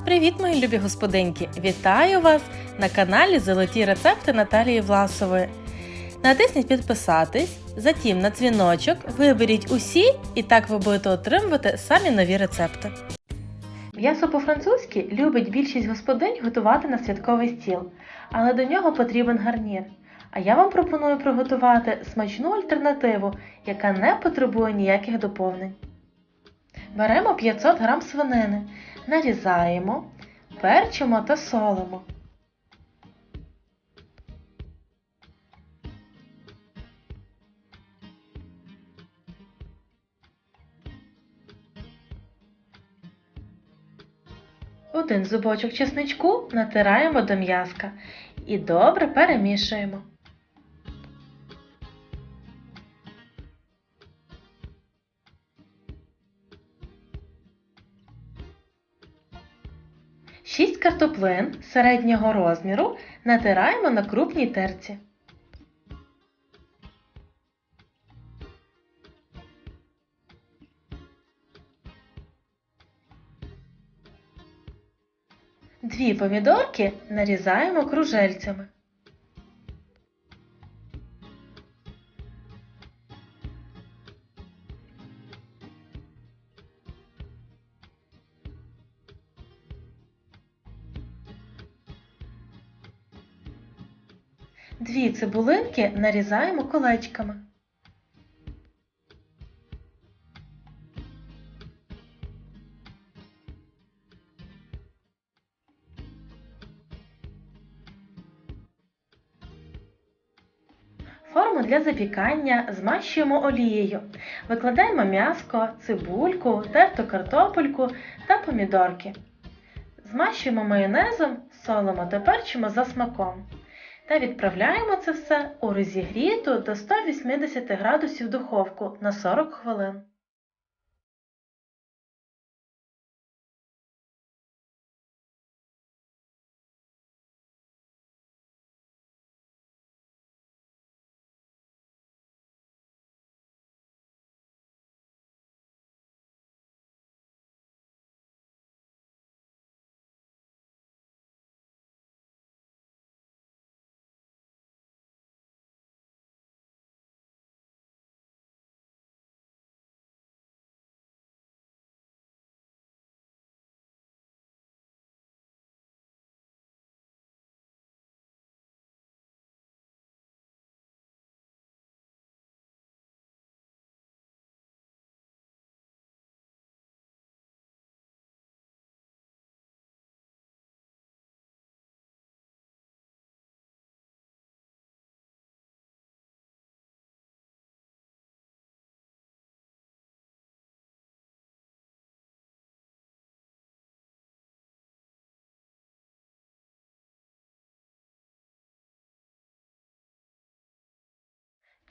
Привіт, мої любі господинки! Вітаю вас на каналі Золоті рецепти Наталії Власової. Натисніть підписатись, затім на дзвіночок, виберіть усі, і так ви будете отримувати самі нові рецепти. М'ясо по-французьки любить більшість господинь готувати на святковий стіл, але до нього потрібен гарнір. А я вам пропоную приготувати смачну альтернативу, яка не потребує ніяких доповнень. Беремо 500 г свинини, нарізаємо, перчимо та солимо. Один зубочок чесничку натираємо до м'язка і добре перемішуємо. Шість картоплин середнього розміру натираємо на крупній терці. Дві помідорки нарізаємо кружельцями. Дві цибулинки нарізаємо колечками. Форму для запікання змащуємо олією. Викладаємо м'яско, цибульку, терту картопельку та помідорки. Змащуємо майонезом, солимо та перчимо за смаком. Та відправляємо це все у розігріту до 180 градусів духовку на 40 хвилин.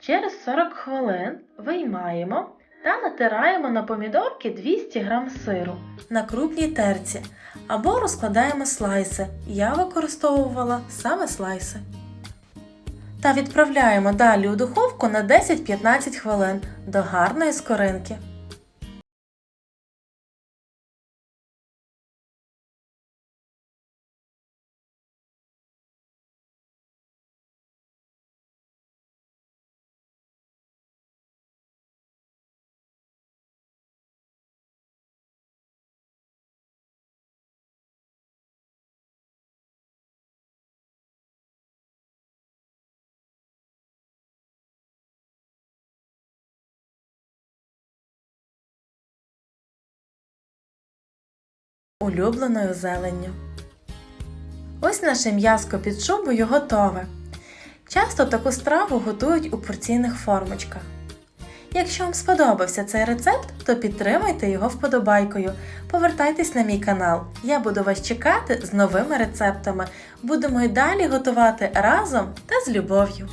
Через 40 хвилин виймаємо та натираємо на помідорки 200 г сиру на крупній терці або розкладаємо слайси. Я використовувала саме слайси. Та відправляємо далі у духовку на 10-15 хвилин до гарної скоринки. Улюбленою зеленню. Ось наше м'яско під шубою готове. Часто таку страву готують у порційних формочках. Якщо вам сподобався цей рецепт, то підтримайте його вподобайкою. Повертайтесь на мій канал. Я буду вас чекати з новими рецептами. Будемо й далі готувати разом та з любов'ю.